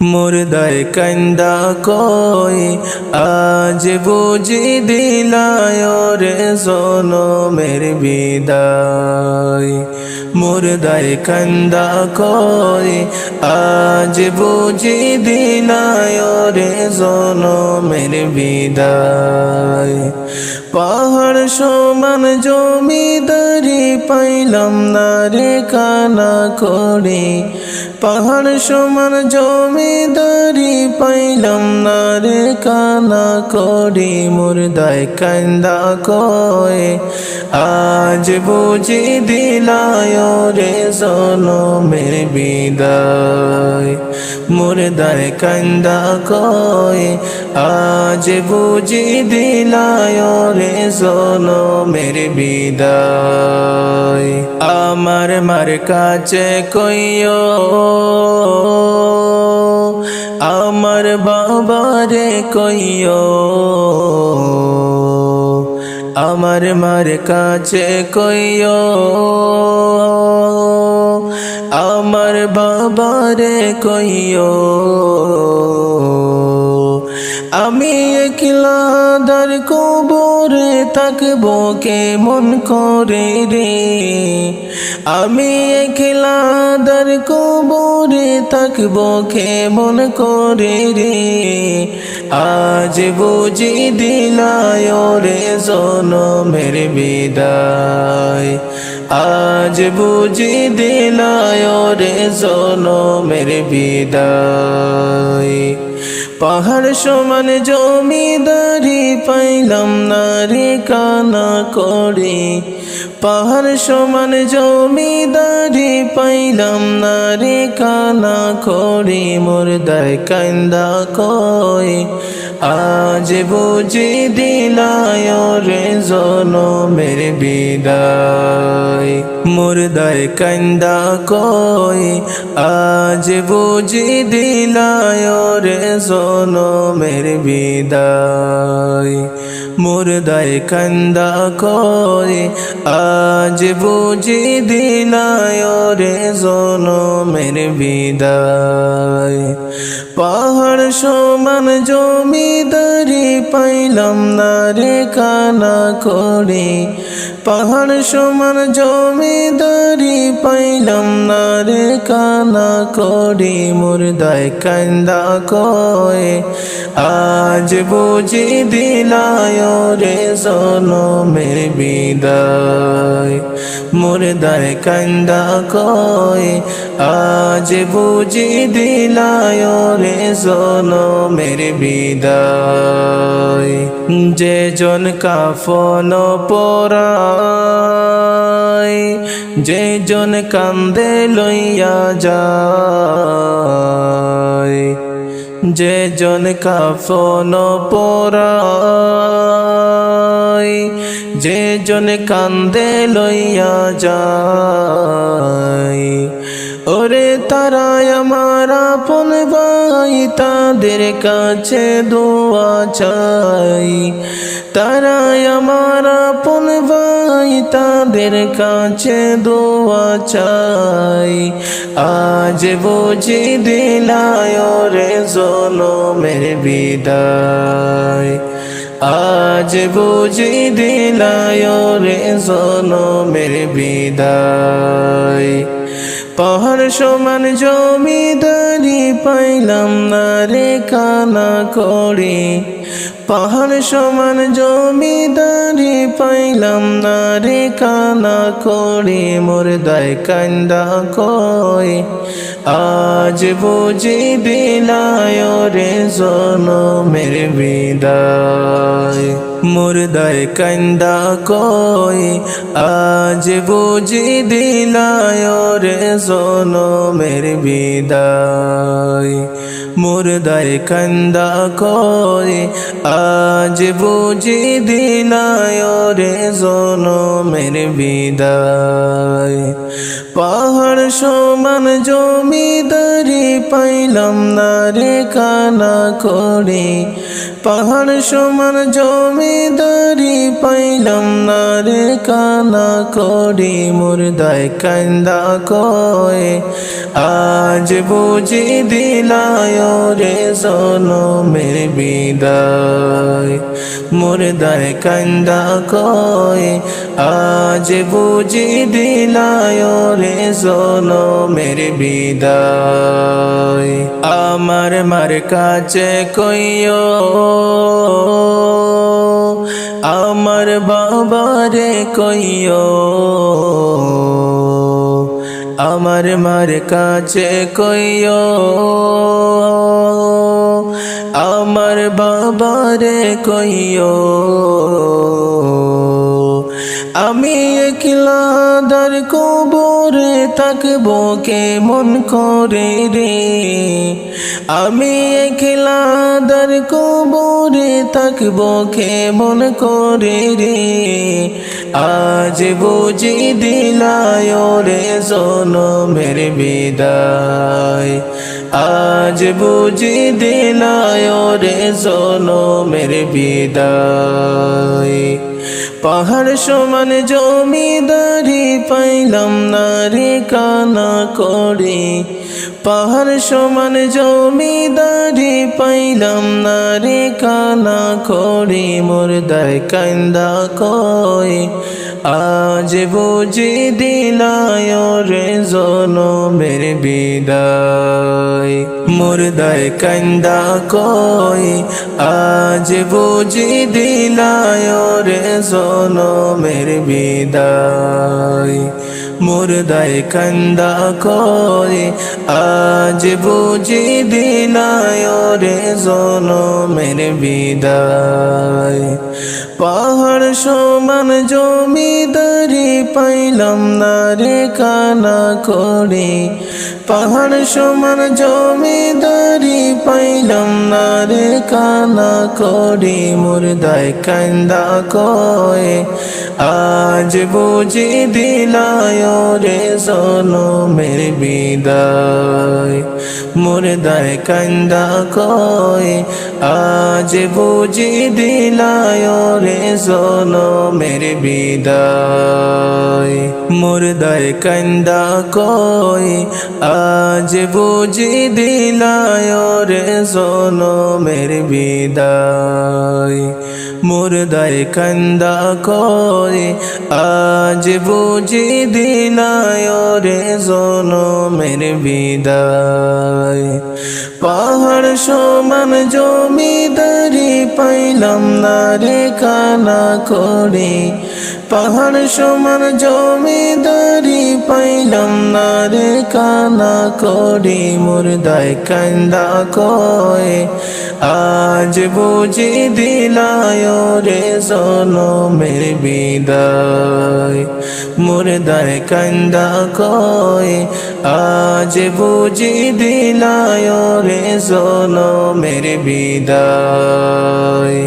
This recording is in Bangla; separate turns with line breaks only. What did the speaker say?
মুর্দায় কান্দা কই আজ বুঝি দিলায় রে জনমের বিদায়। মুর্দায় কান্দা কই? আজ বুঝি দিলায় রে জনমের বিদায়। পাহাড় সমান জমিদারি পাইলাম না রে কানা করে। পাহাড় সমান জমিদারি পাইলাম না রে কানা করি মুর্দায় কান্দা কয় আজ বুঝি দিলায় রে জনমের বিদায় মুর্দায় কান্দা কয় আজ বুঝি দিলায় রে জনমের বিদায় আমার মার কাছে কইও আমার বাবারে কইও আমার মার কাছে কইও আমার বাবারে কইও। আমি একলা দার কবরে থাকব কেমন করে রে? আমি একলা দার কবরে থাকব কেমন করে রে? আজ বুঝি দিলায় রে জনমের বিদায়। আজ বুঝি দিলায় রে জনমের বিদায়। পাহাড় সমান জমিদারি পাইলাম না রে কানা করে। পাহাড় সমান জমিদারি পাইলাম না রে কানা করে। মোর দায় কান্দা কয়, আজ বুঝি দিলায় রে জনমের বিদায়। মুর্দায় কান্দা কয় আজ বুঝি দিলায় রে জনমের বিদায়। মুর্দায় কান্দা কয় আজ বুঝি দিলায় রে জনমের বিদায়। পাহাড় সমান জমিদারি পাইলাম না রে কানা করে। পাহাড় সমান জমিদারি পাইলাম না রে কানা করে। মুর্দায় কান্দা কয়, আজ বুঝি দিলায় রে জনমের বিদায়। মুর্দায় কান্দা কয় আজ বুঝি দিলায় রে জনমের বিদায়। যে জন কাফন পরায়, যে জন কান্দে লইয়া যায়। যে জন কাফন পরায় যে জন কান্দে লইয়া যায়, ওরে তারাই আমার আপন ভাই, তাদের কাছে দোয়া চাই। তারাই আমার আপন ভাই, তাদের কাছে দোয়া চাই। আজ বুঝি দিলায় রে জনমের বিদায়। আজ বুঝি দিলায় রে জনমের বিদায়। পাহাড় সমান জমিদারি পাইলাম না রে কানা করে। পাহাড় সমান জমিদারি পাইলাম না রে কানা করে, মোর দায় কান্দা কয় আজ বুঝি দিলায় রে জনমের বিদায়। মুর্দায় কান্দা কয় আজ বুঝি দিলায় রে জনমের বিদায়। মুর্দায় কান্দা কয় আজ বুঝি দিলায় রে জনমের বিদায় পাহাড় সমান জমিদারি পাইলাম না রে কানা করে পাহাড় সমান জমিদারি পাইলাম না রে কানা করি মুর্দায় কান্দা কয়ে আজ বুঝি দিলায় রে জনমের বিদায়। মুর্দায় কান্দা কয়ে আজ বুঝি দিলায় রে জনমের বিদায়। আমার মার কাছে কইও, আমার বাবারে কইও। আমার মার কাছে কইও, আমার বাবারে কইও, আমি একলা দার কবরে থাকব কেমন করে রে? আমি একলা দার কবরে থাকব কেমন করে রে? আজ বুঝি দিলায় রে জনমের বিদায়। আজ বুঝি দিলায় রে জনমের বিদায়। পাহাড় সমান জমিদারি পাইলাম না রে কানা করে। পাহাড় সমান জমিদারি পাইলাম না রে কানা করে, মোর দায় কান্দা কয়। আজ বুঝি দিলায় রে জনমের বিদায়। মোর দায় কান্দা কয়, আজ বুঝি দিলায় রে জনমের বিদায়। মোর দায় কান্দা কয় আজ বুঝি বিনায় রে জনমের বিদায়। পাহাড় সমান জমিদারি পাইলাম না রে কানা করে পাহাড় সমান জমিদারি পাইলাম না রে কানা করে, মুর্দায় কান্দা কয়। আজ বুঝি দিলায় রে জনমের বিদায়। মুর্দায় কান্দা কয়, আজ বুঝি দিলায় রে জনমের বিদায়। মুর্দায় কান্দা কয় আজ বুঝি দিলায় রে জনমের বিদায়। মুর্দায় কান্দা কয়, আজ বুঝি দিলায় রে জনমের বিদায়। পাহাড় সমান জমিদারি পাইলাম না রে কানা করে পাহাড় সমান জমিদারি পাইলাম না রে কানা করে, মুর্দায় কান্দা কয়। আজ বুঝি দিলায় রে জনমের বিদায়, মুর্দায় কান্দা কয়। আজ বুঝি দিলায় রে জনমের বিদায়।